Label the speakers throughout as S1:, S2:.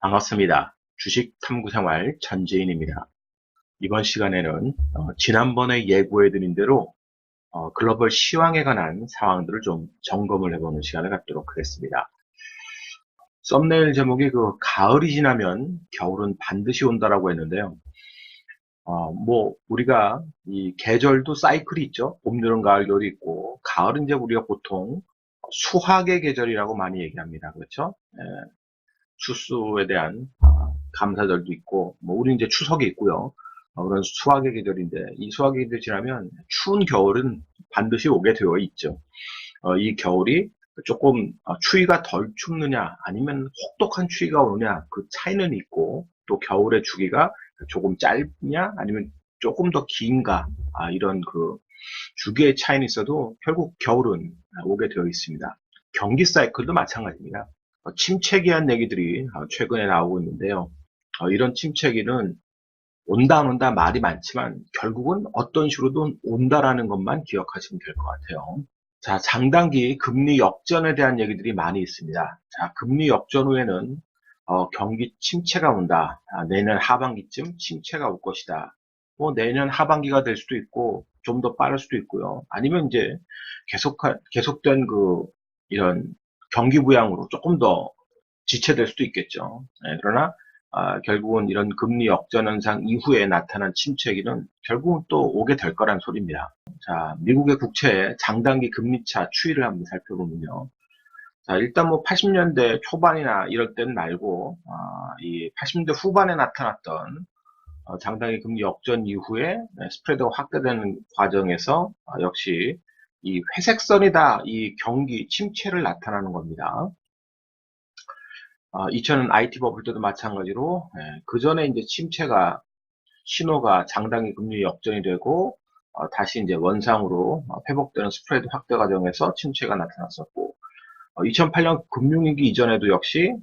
S1: 반갑습니다. 주식 탐구 생활 전재인입니다. 이번 시간에는 어, 지난번에 예고해드린 대로 어, 글로벌 시황에 관한 상황들을 좀 점검을 해보는 시간을 갖도록 하겠습니다. 썸네일 제목이 그 가을이 지나면 겨울은 반드시 온다라고 했는데요. 어, 뭐 우리가 이 계절도 사이클이 있죠. 봄, 여름, 가을, 겨울이 있고 가을은 이제 우리가 보통 수학의 계절이라고 많이 얘기합니다. 그렇죠? 예, 추수에 대한 어, 감사절도 있고, 뭐 우리 이제 추석이 있고요. 어, 그런 수학의 계절인데 이 수학의 계절이 지나면 추운 겨울은 반드시 오게 되어 있죠. 어, 이 겨울이 조금 어, 추위가 덜 춥느냐 아니면 혹독한 추위가 오느냐 그 차이는 있고 또 겨울의 주기가 조금 짧냐 아니면 조금 더 긴가 아, 이런 그 주기의 차이는 있어도 결국 겨울은 오게 되어 있습니다. 경기 사이클도 마찬가지입니다. 어, 침체기한 얘기들이 어, 최근에 나오고 있는데요. 어, 이런 침체기는 온다 안 온다 말이 많지만 결국은 어떤 식으로든 온다라는 것만 기억하시면 될 것 같아요. 자, 장단기 금리 역전에 대한 얘기들이 많이 있습니다. 자, 금리 역전 후에는 어, 경기 침체가 온다. 아, 내년 하반기쯤 침체가 올 것이다. 뭐 내년 하반기가 될 수도 있고 좀 더 빠를 수도 있고요. 아니면 이제 계속 계속된 그 이런 경기 부양으로 조금 더 지체될 수도 있겠죠. 네, 그러나 아, 결국은 이런 금리 역전 현상 이후에 나타난 침체기는 결국은 또 오게 될 거란 소리입니다. 자, 미국의 국채 장단기 금리차 추이를 한번 살펴보면요. 자, 일단 뭐 80년대 초반이나 이럴 때는 말고 아, 이 80년대 후반에 나타났던 어, 장단기 금리 역전 이후에 네, 스프레드가 확대되는 과정에서 아, 역시 이 회색선이다 이 경기 침체를 나타나는 겁니다. 어, 2000년 IT 버블 때도 마찬가지로 예, 그 전에 이제 침체가 신호가 장단기 금리 역전이 되고 어, 다시 이제 원상으로 어, 회복되는 스프레드 확대 과정에서 침체가 나타났었고 2008년 금융위기 이전에도 역시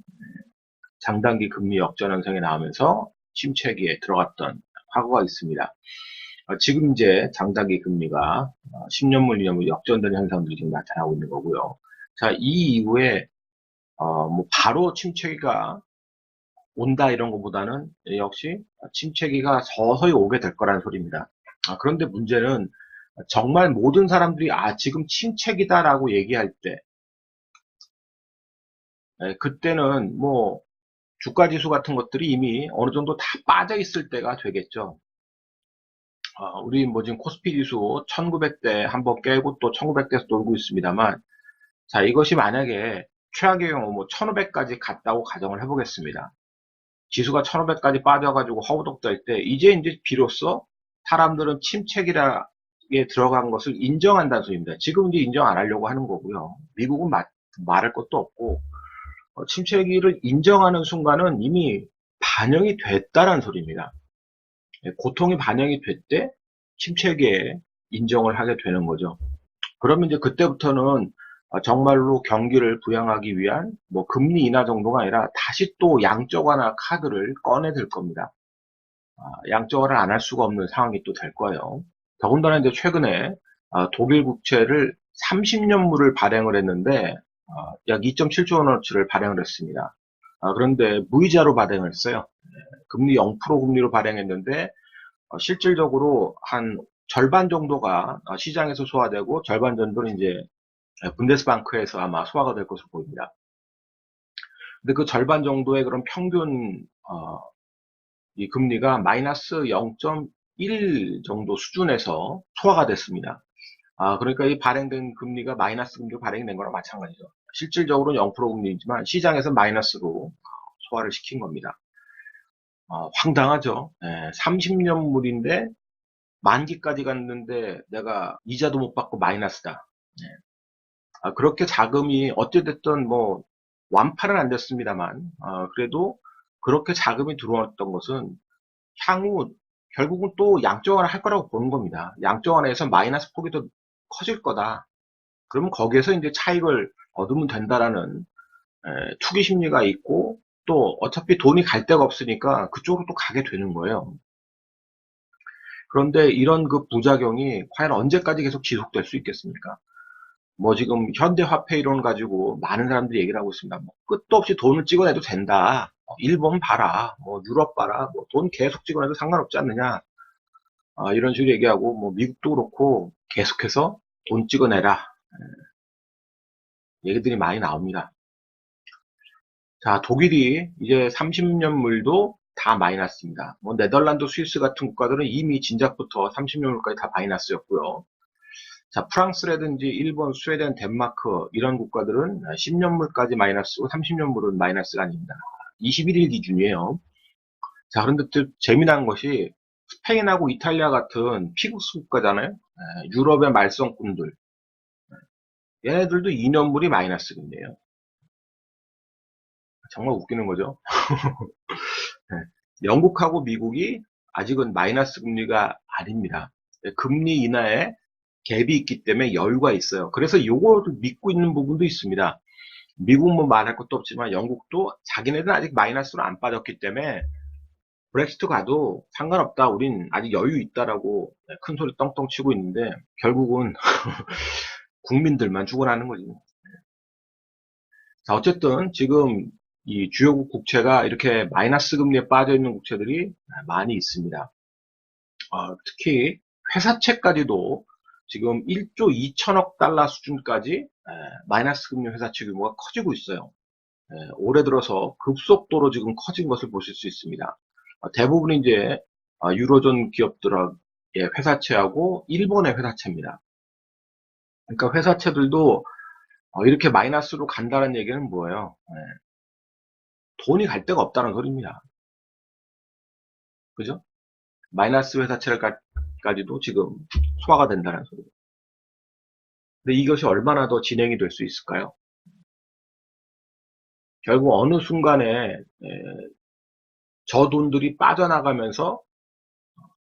S1: 장단기 금리 역전 현상이 나오면서 침체기에 들어갔던 과거가 있습니다. 지금 이제 장단기 금리가 10년물, 2년물 역전되는 현상들이 지금 나타나고 있는 거고요. 자, 이 이후에 어, 뭐 바로 침체기가 온다 이런 것보다는 역시 침체기가 서서히 오게 될 거라는 소리입니다. 아, 그런데 문제는 정말 모든 사람들이 아 지금 침체기다라고 얘기할 때 에, 그때는 뭐 주가 지수 같은 것들이 이미 어느 정도 다 빠져 있을 때가 되겠죠. 어, 우리 뭐 지금 코스피 지수 1900대 한번 깨고 또 1900대에서 놀고 있습니다만 자 이것이 만약에 최악의 경우 뭐 1500까지 갔다고 가정을 해보겠습니다. 지수가 1500까지 빠져가지고 허우덕될 때 이제 이제 비로소 사람들은 침체기라에 들어간 것을 인정한다는 소리입니다. 지금 이제 인정 안 하려고 하는 거고요. 미국은 마, 말할 것도 없고 어, 침체기를 인정하는 순간은 이미 반영이 됐다는 소리입니다. 예, 고통이 반영이 됐대 침체기에 인정을 하게 되는 거죠. 그러면 이제 그때부터는 어, 정말로 경기를 부양하기 위한 뭐 금리 인하 정도가 아니라 다시 또 양적 완화 카드를 꺼내 들 겁니다. 아, 양적 완화를 안 할 수가 없는 상황이 또 될 거예요. 더군다나 이제 최근에 아, 독일 국채를 30년물을 발행을 했는데 어, 약 2.7조 원어치를 발행을 했습니다. 아, 그런데 무이자로 발행을 했어요. 네, 금리 0% 금리로 발행했는데 어, 실질적으로 한 절반 정도가 시장에서 소화되고 절반 정도는 이제 분데스방크에서 아마 소화가 될 것으로 보입니다. 근데 그 절반 정도의 그런 평균 어, 이 금리가 마이너스 0.1 정도 수준에서 소화가 됐습니다. 아, 그러니까 이 발행된 금리가 마이너스 금리로 발행이 된 거랑 마찬가지죠. 실질적으로는 0% 금리이지만 시장에서 마이너스로 소화를 시킨 겁니다. 어, 황당하죠. 예, 30년물인데 만기까지 갔는데 내가 이자도 못 받고 마이너스다. 예. 아, 그렇게 자금이 어찌됐든 뭐 완파는 안 됐습니다만 어, 그래도 그렇게 자금이 들어왔던 것은 향후 결국은 또 양적완화 할 거라고 보는 겁니다. 양적완화에서 마이너스 폭이 더 커질 거다. 그러면 거기에서 이제 차익을 얻으면 된다라는 에, 투기 심리가 있고 또 어차피 돈이 갈 데가 없으니까 그쪽으로 또 가게 되는 거예요. 그런데 이런 그 부작용이 과연 언제까지 계속 지속될 수 있겠습니까? 뭐 지금 현대화폐 이론 가지고 많은 사람들이 얘기를 하고 있습니다. 뭐 끝도 없이 돈을 찍어내도 된다. 어, 일본 봐라, 뭐 유럽 봐라, 뭐 돈 계속 찍어내도 상관없지 않느냐. 아, 이런 식으로 얘기하고 뭐 미국도 그렇고 계속해서 돈 찍어내라. 예, 얘기들이 많이 나옵니다. 자, 독일이 이제 30년 물도 다 마이너스입니다. 뭐 네덜란드, 스위스 같은 국가들은 이미 진작부터 30년 물까지 다 마이너스였고요. 자, 프랑스라든지 일본, 스웨덴, 덴마크 이런 국가들은 10년물까지 마이너스고 30년물은 마이너스가 아닙니다. 21일 기준이에요. 자, 그런데 또 재미난 것이 스페인하고 이탈리아 같은 피국수 국가잖아요. 에, 유럽의 말썽꾼들. 얘네들도 2년물이 마이너스금리에요. 정말 웃기는 거죠. 네, 영국하고 미국이 아직은 마이너스 금리가 아닙니다. 네, 금리 인하에 갭이 있기 때문에 여유가 있어요. 그래서 요거를 믿고 있는 부분도 있습니다. 미국 뭐 말할 것도 없지만 영국도 자기네들은 아직 마이너스로 안 빠졌기 때문에 브렉시트 가도 상관없다. 우린 아직 여유 있다라고 큰 소리 떵떵 치고 있는데 결국은 국민들만 죽어나는 거지. 자, 어쨌든 지금 이 주요국 국채가 이렇게 마이너스 금리에 빠져 있는 국채들이 많이 있습니다. 어, 특히 회사채까지도 지금 1조 2천억 달러 수준까지 에, 마이너스 금리 회사채 규모가 커지고 있어요. 에, 올해 들어서 급속도로 지금 커진 것을 보실 수 있습니다. 어, 대부분 이제 어, 유로존 기업들의 회사채하고 일본의 회사채입니다. 그러니까 회사채들도 어, 이렇게 마이너스로 간다는 얘기는 뭐예요? 예. 돈이 갈 데가 없다는 소리입니다. 그죠? 마이너스 회사채까지도 지금 소화가 된다는 소리죠. 근데 이것이 얼마나 더 진행이 될 수 있을까요? 결국 어느 순간에 에, 저 돈들이 빠져나가면서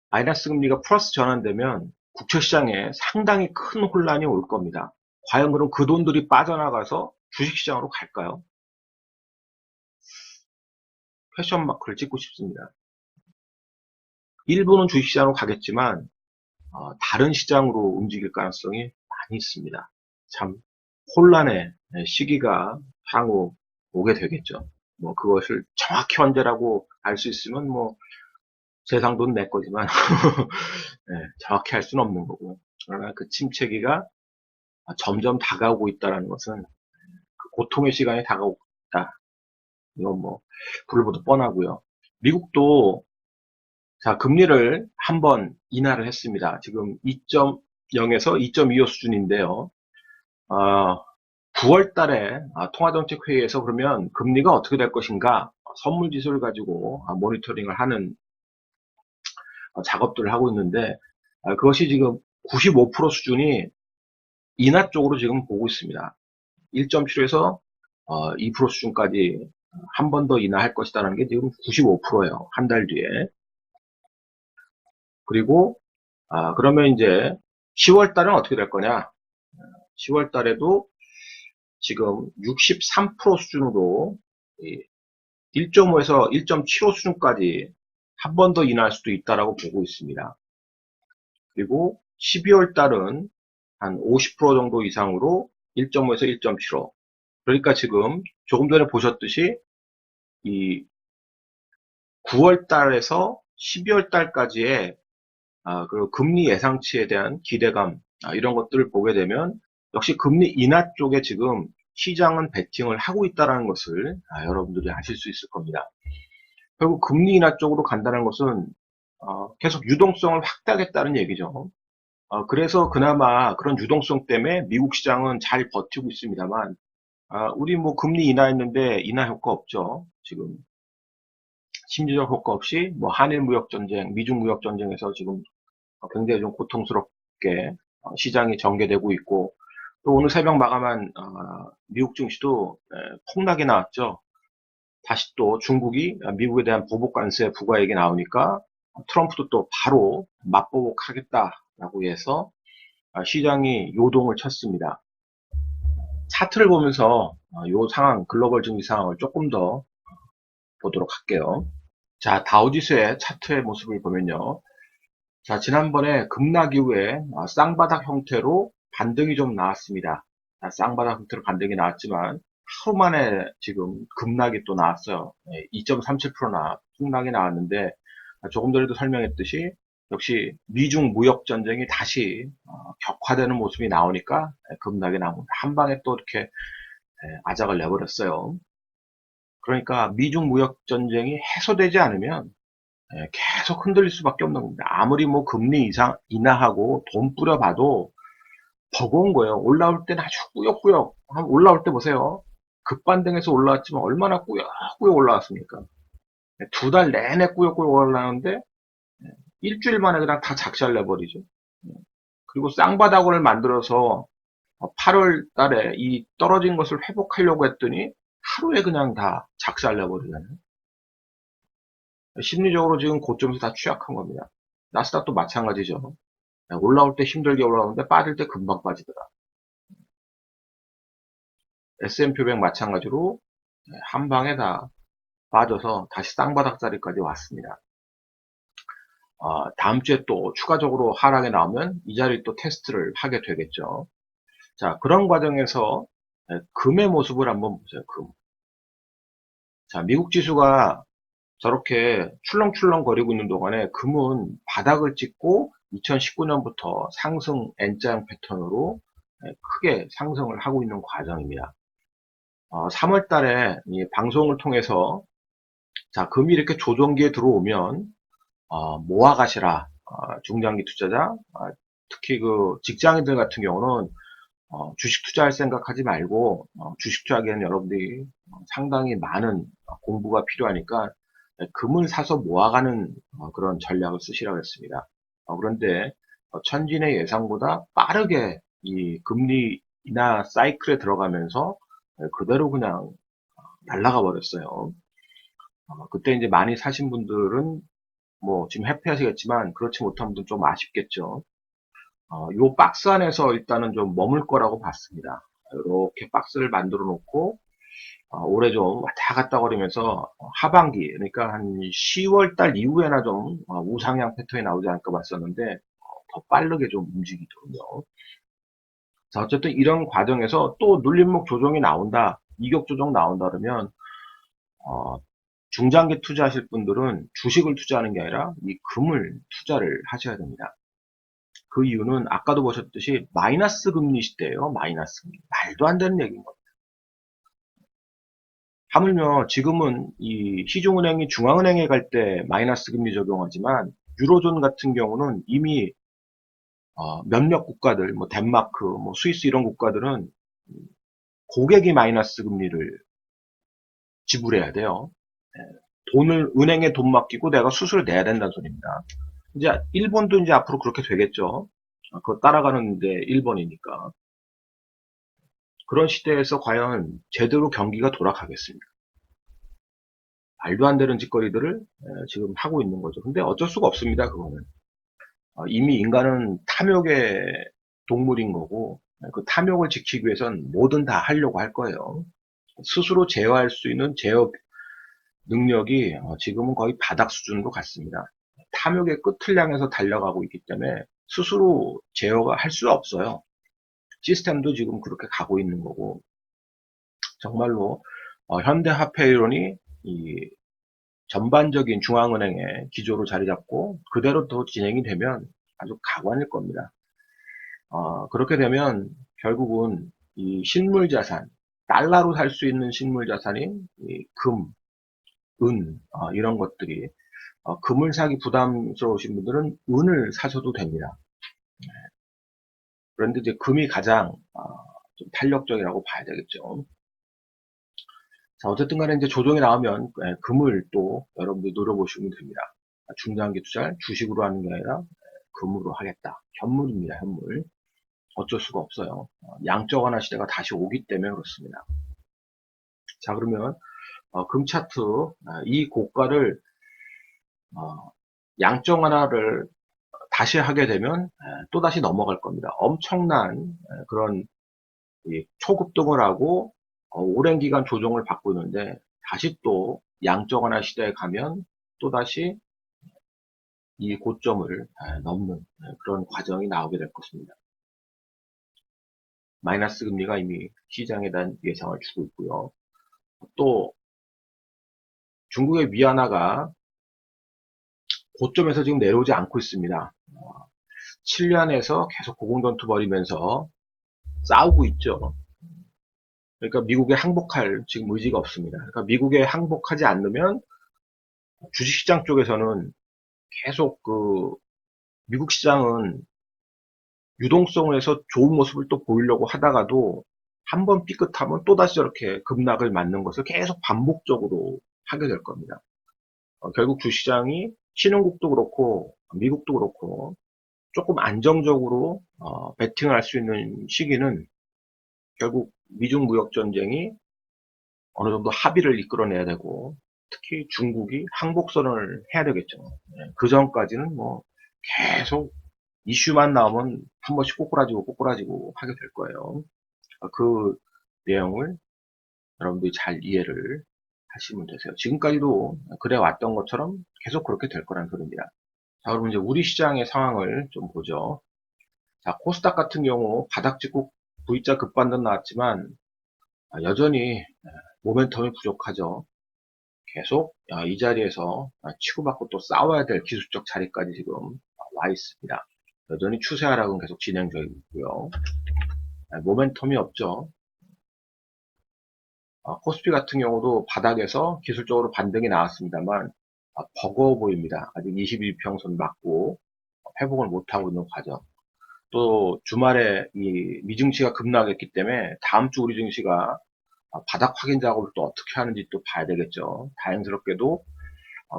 S1: 마이너스 금리가 플러스 전환되면 국채 시장에 상당히 큰 혼란이 올 겁니다. 과연 그럼 그 돈들이 빠져나가서 주식시장으로 갈까요? 패션 마크를 찍고 싶습니다. 일부는 주식시장으로 가겠지만 어, 다른 시장으로 움직일 가능성이 많이 있습니다. 참 혼란의 시기가 향후 오게 되겠죠. 뭐 그것을 정확히 언제라고 알 수 있으면 뭐 세상 돈 내 거지만 네, 정확히 할 수는 없는 거고 그러나 그 침체기가 점점 다가오고 있다는 것은 그 고통의 시간이 다가오고 있다. 이건 뭐 불보듯 뻔하고요. 미국도 자 금리를 한 번 인하를 했습니다. 지금 2.0에서 2.25 수준인데요. 어, 9월 달에 아, 통화정책 회의에서 그러면 금리가 어떻게 될 것인가 선물 지수를 가지고 아, 모니터링을 하는 어, 작업들을 하고 있는데 아, 그것이 지금 95% 수준이 인하 쪽으로 지금 보고 있습니다. 1.7에서 2% 수준까지 한 번 더 인하할 것이다라는 게 지금 95%예요. 한 달 뒤에. 그리고 아, 그러면 이제 10월 달은 어떻게 될 거냐? 10월 달에도 지금 63% 수준으로 1.5에서 1.75 수준까지 한 번 더 인하할 수도 있다라고 보고 있습니다. 그리고 12월 달은 한 50% 정도 이상으로 1.5에서 1.75. 그러니까 지금 조금 전에 보셨듯이 이 9월 달에서 12월 달까지의 아, 그 금리 예상치에 대한 기대감 아, 이런 것들을 보게 되면 역시 금리 인하 쪽에 지금 시장은 베팅을 하고 있다는 것을 아, 여러분들이 아실 수 있을 겁니다. 결국 금리 인하 쪽으로 간다는 것은 어, 계속 유동성을 확대하겠다는 얘기죠. 어, 그래서 그나마 그런 유동성 때문에 미국 시장은 잘 버티고 있습니다만 아, 우리 뭐 금리 인하했는데 인하 효과 없죠. 지금 심리적 효과 없이 뭐 한일 무역 전쟁, 미중 무역 전쟁에서 지금 굉장히 좀 고통스럽게 어, 시장이 전개되고 있고 또 오늘 새벽 마감한 어, 미국 증시도 폭락이 나왔죠. 다시 또 중국이 미국에 대한 보복 관세 부과 얘기 나오니까 트럼프도 또 바로 맞보복하겠다라고 해서 아, 시장이 요동을 쳤습니다. 차트를 보면서 이 상황, 글로벌 증시 상황을 조금 더 보도록 할게요. 자, 다우지수의 차트의 모습을 보면요. 자, 지난번에 급락 이후에 쌍바닥 형태로 반등이 좀 나왔습니다. 쌍바닥 형태로 반등이 나왔지만 하루 만에 지금 급락이 또 나왔어요. 2.37%나 폭락이 나왔는데 조금 전에도 설명했듯이 역시 미중 무역 전쟁이 다시 어, 격화되는 모습이 나오니까 급락이 나옵니다. 한 방에 또 이렇게 예, 아작을 내버렸어요. 그러니까 미중 무역 전쟁이 해소되지 않으면 예, 계속 흔들릴 수밖에 없는 겁니다. 아무리 뭐 금리 이상 인하하고 돈 뿌려봐도 버거운 거예요. 올라올 때는 아주 꾸역꾸역 올라올 때 보세요. 급반등해서 올라왔지만 얼마나 꾸역꾸역 올라왔습니까? 예, 두달 내내 꾸역꾸역 올라오는데 일주일 만에 그냥 다 작살 내버리죠. 그리고 쌍바닥을 만들어서 8월 달에 이 떨어진 것을 회복하려고 했더니 하루에 그냥 다 작살 내버리잖아요. 심리적으로 지금 고점에서 다 취약한 겁니다. 나스닥도 마찬가지죠. 올라올 때 힘들게 올라오는데 빠질 때 금방 빠지더라. S&P 500 마찬가지로 한 방에 다 빠져서 다시 쌍바닥 자리까지 왔습니다. 어, 다음 주에 또 추가적으로 하락이 나오면 이 자리 또 테스트를 하게 되겠죠. 자, 그런 과정에서 금의 모습을 한번 보세요. 금. 자, 미국 지수가 저렇게 출렁출렁 거리고 있는 동안에 금은 바닥을 찍고 2019년부터 상승 N자형 패턴으로 크게 상승을 하고 있는 과정입니다. 어, 3월 달에 방송을 통해서 자, 금이 이렇게 조정기에 들어오면 어, 모아가시라 어, 중장기 투자자 어, 특히 그 직장인들 같은 경우는 어, 주식 투자할 생각하지 말고 어, 주식 투자하기에는 여러분들이 상당히 많은 공부가 필요하니까 금을 사서 모아가는 그런 전략을 쓰시라고 했습니다. 그런데 천진의 예상보다 빠르게 이 금리 인하 사이클에 들어가면서 그대로 그냥 날아가 버렸어요. 그때 이제 많이 사신 분들은 뭐 지금 해피하시겠지만 그렇지 못한 분들은 좀 아쉽겠죠. 어, 요 박스 안에서 일단은 좀 머물 거라고 봤습니다. 이렇게 박스를 만들어 놓고 어, 올해 좀 왔다 갔다 거리면서 하반기 그러니까 한 10월 달 이후에나 좀 어, 우상향 패턴이 나오지 않을까 봤었는데 어, 더 빠르게 좀 움직이더군요. 자 어쨌든 이런 과정에서 또 눌림목 조정이 나온다 이격 조정 나온다 그러면 어, 중장기 투자하실 분들은 주식을 투자하는 게 아니라 이 금을 투자를 하셔야 됩니다. 그 이유는 아까도 보셨듯이 마이너스 금리 시대예요. 마이너스 금리. 말도 안 되는 얘기인 겁니다. 하물며 지금은 이 시중은행이 중앙은행에 갈 때 마이너스 금리 적용하지만 유로존 같은 경우는 이미 어, 몇몇 국가들, 뭐 덴마크, 뭐 스위스 이런 국가들은 고객이 마이너스 금리를 지불해야 돼요. 돈을 은행에 돈 맡기고 내가 수수료 내야 된다는 소리입니다. 이제 일본도 이제 앞으로 그렇게 되겠죠. 그거 따라가는데 일본이니까. 그런 시대에서 과연 제대로 경기가 돌아가겠습니까? 말도 안 되는 짓거리들을 지금 하고 있는 거죠. 근데 어쩔 수가 없습니다. 그거는. 어, 이미 인간은 탐욕의 동물인 거고 그 탐욕을 지키기 위해선 뭐든 다 하려고 할 거예요. 스스로 제어할 수 있는 제어 능력이 어, 지금은 거의 바닥 수준으로 갔습니다. 탐욕의 끝을 향해서 달려가고 있기 때문에 스스로 제어가 할 수 없어요. 시스템도 지금 그렇게 가고 있는 거고 정말로 어, 현대 화폐 이론이 이 전반적인 중앙은행의 기조로 자리 잡고 그대로 더 진행이 되면 아주 가관일 겁니다. 어, 그렇게 되면 결국은 이 실물 자산, 달러로 살 수 있는 실물 자산인 금, 은 어, 이런 것들이 어, 금을 사기 부담스러우신 분들은 은을 사셔도 됩니다. 네. 그런데 이제 금이 가장 어, 좀 탄력적이라고 봐야 되겠죠. 자, 어쨌든 간에 이제 조정이 나오면 네, 금을 또 여러분들 노려보시면 됩니다. 중장기 투자를 주식으로 하는 게 아니라 네, 금으로 하겠다. 현물입니다, 현물. 어쩔 수가 없어요. 어, 양적 완화 시대가 다시 오기 때문에 그렇습니다. 자, 그러면 어, 금 차트 아, 이 고가를 어, 양적 완화를 다시 하게 되면 또 다시 넘어갈 겁니다. 엄청난 그런 초급등을 하고 어, 오랜 기간 조정을 받고 있는데 다시 또 양적 완화 시대에 가면 또 다시 이 고점을 넘는 그런 과정이 나오게 될 것입니다. 마이너스 금리가 이미 시장에 대한 예상을 주고 있고요. 또 중국의 위안화가 고점에서 지금 내려오지 않고 있습니다. 7년에서 계속 고공전투 벌이면서 싸우고 있죠. 그러니까 미국에 항복할 지금 의지가 없습니다. 그러니까 미국에 항복하지 않으면 주식시장 쪽에서는 계속 그 미국 시장은 유동성을 해서 좋은 모습을 또 보이려고 하다가도 한 번 삐끗하면 또다시 저렇게 급락을 맞는 것을 계속 반복적으로 하게 될 겁니다. 어, 결국 주시장이 신흥국도 그렇고 미국도 그렇고 조금 안정적으로 어, 베팅을 할수 있는 시기는 결국 미중 무역 전쟁이 어느 정도 합의를 이끌어내야 되고 특히 중국이 항복 선언을 해야 되겠죠. 네, 그 전까지는 뭐 계속 이슈만 나오면 한 번씩 꼬꾸라지고 꼬꾸라지고 하게 될 거예요. 그 내용을 여러분들이 잘 이해를 하시면 되세요. 지금까지도 그래 왔던 것처럼 계속 그렇게 될 거라는 소리입니다. 자, 그럼 이제 우리 시장의 상황을 좀 보죠. 자, 코스닥 같은 경우 바닥 찍고 V자 급반등 나왔지만 아, 여전히 모멘텀이 부족하죠. 계속 아, 이 자리에서 치고받고 또 싸워야 될 기술적 자리까지 지금 와 있습니다. 여전히 추세 하락은 계속 진행 중이고요. 아, 모멘텀이 없죠. 코스피 같은 경우도 바닥에서 기술적으로 반등이 나왔습니다만 버거워 보입니다. 아직 21평선 맞고 회복을 못하고 있는 과정. 또 주말에 이 미증시가 급락했기 때문에 다음 주 우리 증시가 바닥 확인 작업을 또 어떻게 하는지 또 봐야 되겠죠. 다행스럽게도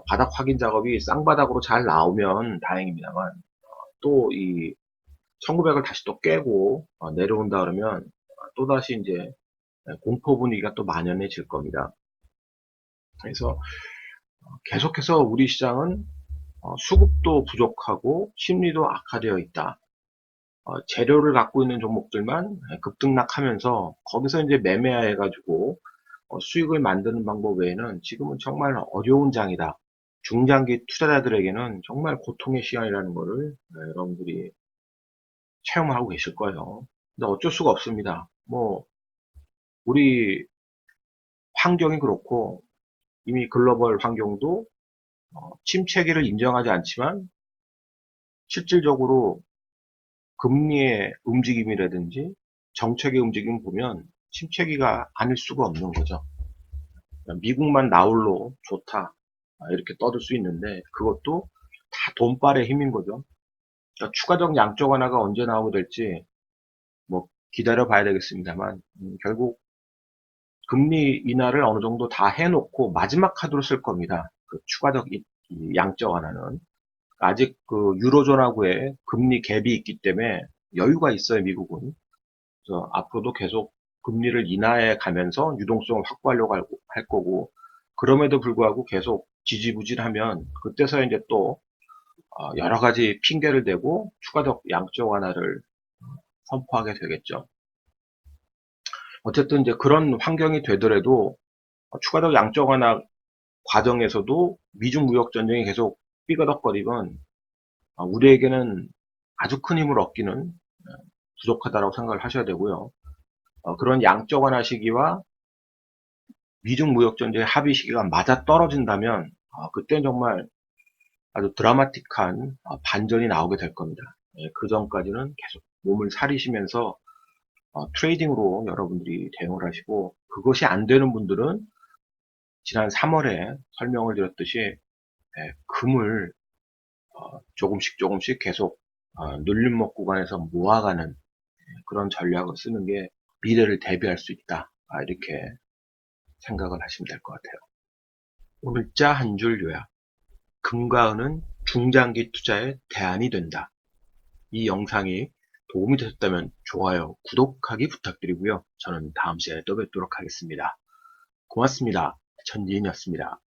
S1: 바닥 확인 작업이 쌍바닥으로 잘 나오면 다행입니다만 또 이 1900을 다시 또 깨고 내려온다 그러면 또다시 이제 공포 분위기가 또 만연해질 겁니다. 그래서 계속해서 우리 시장은 수급도 부족하고 심리도 악화되어 있다. 어, 재료를 갖고 있는 종목들만 급등락하면서 거기서 이제 매매해가지고 어, 수익을 만드는 방법 외에는 지금은 정말 어려운 장이다. 중장기 투자자들에게는 정말 고통의 시간이라는 것을 네, 여러분들이 체험하고 계실 거예요. 근데 어쩔 수가 없습니다. 뭐 우리 환경이 그렇고 이미 글로벌 환경도 어, 침체기를 인정하지 않지만 실질적으로 금리의 움직임이라든지 정책의 움직임 보면 침체기가 아닐 수가 없는 거죠. 미국만 나홀로 좋다 이렇게 떠들 수 있는데 그것도 다 돈빨의 힘인 거죠. 그러니까 추가적 양적 완화가 언제 나오게 될지 뭐 기다려 봐야 되겠습니다만 음, 결국 금리 인하를 어느 정도 다 해놓고 마지막 카드로 쓸 겁니다. 그 추가적 양적 완화는 아직 그 유로존하고의 금리 갭이 있기 때문에 여유가 있어요, 미국은. 그래서 앞으로도 계속 금리를 인하해 가면서 유동성을 확보하려고 할 거고, 그럼에도 불구하고 계속 지지부진하면 그때서 이제 또 어, 여러 가지 핑계를 대고 추가적 양적 완화를 선포하게 되겠죠. 어쨌든 이제 그런 환경이 되더라도 추가적 양적 완화 과정에서도 미중 무역 전쟁이 계속 삐거덕거리면 아, 우리에게는 아주 큰 힘을 얻기는 어, 부족하다고 생각을 하셔야 되고요. 어, 그런 양적 완화 시기와 미중 무역 전쟁의 합의 시기가 맞아 떨어진다면 어, 그때는 정말 아주 드라마틱한 어, 반전이 나오게 될 겁니다. 예, 그 전까지는 계속 몸을 사리시면서 어, 트레이딩으로 여러분들이 대응을 하시고 그것이 안 되는 분들은 지난 3월에 설명을 드렸듯이 예, 금을 어, 조금씩 조금씩 계속 어, 눌림목 구간에서 모아가는 예, 그런 전략을 쓰는 게 미래를 대비할 수 있다. 아, 이렇게 생각을 하시면 될 것 같아요. 오늘자 한 줄 요약. 금과 은은 중장기 투자의 대안이 된다. 이 영상이 도움이 되셨다면 좋아요, 구독하기 부탁드리고요. 저는 다음 시간에 또 뵙도록 하겠습니다. 고맙습니다. 전지인이었습니다.